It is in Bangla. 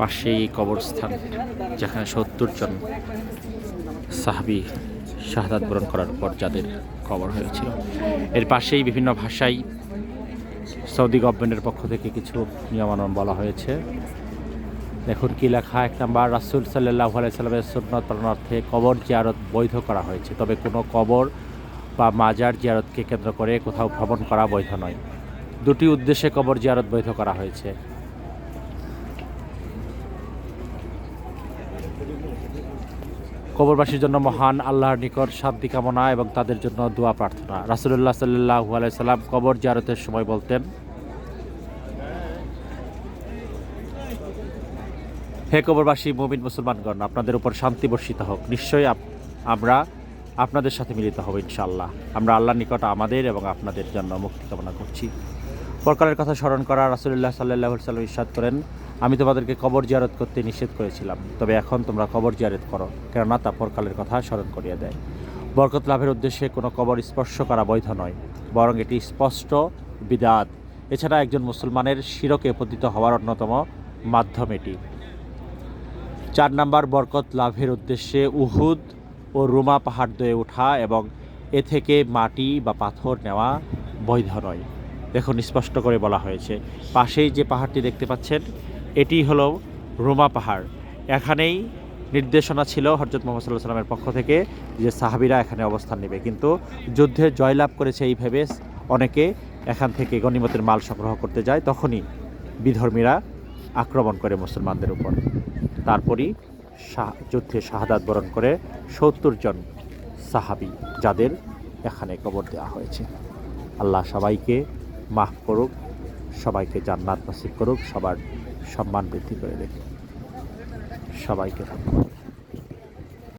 পাশেই কবরস্থান, যেখানে সত্তর জন সাহাবি শাহাদাত বরণ করার পর যাদের কবর হয়েছিল। এর পাশেই বিভিন্ন ভাষায় সৌদি গভর্নমেন্টের পক্ষ থেকে কিছু নিয়মানন বলা হয়েছে। দেখুন কি লেখা, এক নাম্বার, রাসুল সাল্লাহ আলাইসাল্লামের সুন্নত পালনার্থে কবর জিয়ারত বৈধ করা হয়েছে। তবে কোনো কবর বা মাজার জিয়ারতকে কেন্দ্র করে কোথাও ভ্রমণ করা বৈধ নয়। দুটি উদ্দেশ্যে কবর জিয়ারত বৈধ করা হয়েছে। কবরবাসীর জন্য মহান আল্লাহর নিকট শান্তি কামনা এবং তাদের জন্য দোয়া প্রার্থনা। রাসুলুল্লাহ সাল্লাহ আলাইসাল্লাম কবর জিয়ারতের সময় বলতেন, হে কবরবাসী, মুমিন মুসলমানগণ, আপনাদের উপর শান্তি বর্ষিত হোক। নিশ্চয়ই আমরা আপনাদের সাথে মিলিত হব ইনশাল্লাহ আমরা আল্লাহর নিকট আমাদের এবং আপনাদের জন্য মুক্তি কামনা করছি। পরকালের কথা স্মরণ করা রাসুলুল্লাহ সাল্লাহ সাল্লাম ইস্বাদ করেন, আমি তোমাদেরকে কবর জিয়ারত করতে নিষেধ করেছিলাম, তবে এখন তোমরা কবর জিয়ারত করো, কেননা তা পরকালের কথা স্মরণ করিয়ে দেয়। বরকত লাভের উদ্দেশ্যে কোনো কবর স্পর্শ করা বৈধ নয়, বরং এটি স্পষ্ট বিদাত। এছাড়া একজন মুসলমানের শিরকে পতিত হওয়ার অন্যতম মাধ্যম এটি। চার নাম্বার বরকত লাভের উদ্দেশ্যে উহুদ ও রুমা পাহাড় দয়ে ওঠা এবং এ থেকে মাটি বা পাথর নেওয়া বৈধ নয়। দেখুন, স্পষ্ট করে বলা হয়েছে। পাশেই যে পাহাড়টি দেখতে পাচ্ছেন, এটি হলো রুমা পাহাড়। এখানেই নির্দেশনা ছিল হরজত মোহাম্মদ সাল্লাহ সাল্লামের পক্ষ থেকে যে সাহাবিরা এখানে অবস্থান নেবে। কিন্তু যুদ্ধে জয়লাভ করেছে এই ভেবে অনেকে এখান থেকে গণিমতের মাল সংগ্রহ করতে যায়। তখনই বিধর্মীরা আক্রমণ করে মুসলমানদের উপর। তারপরই যুদ্ধে শাহাদাত বরণ করে সত্তর জন সাহাবি যাদের এখানে কবর দেওয়া হয়েছে। আল্লাহ সবাইকে মাফ করুক, সবাইকে জান্নাত নসিব করুক, সবার সম্মান বৃদ্ধি করে রেখে সবাইকে ধন্যবাদ।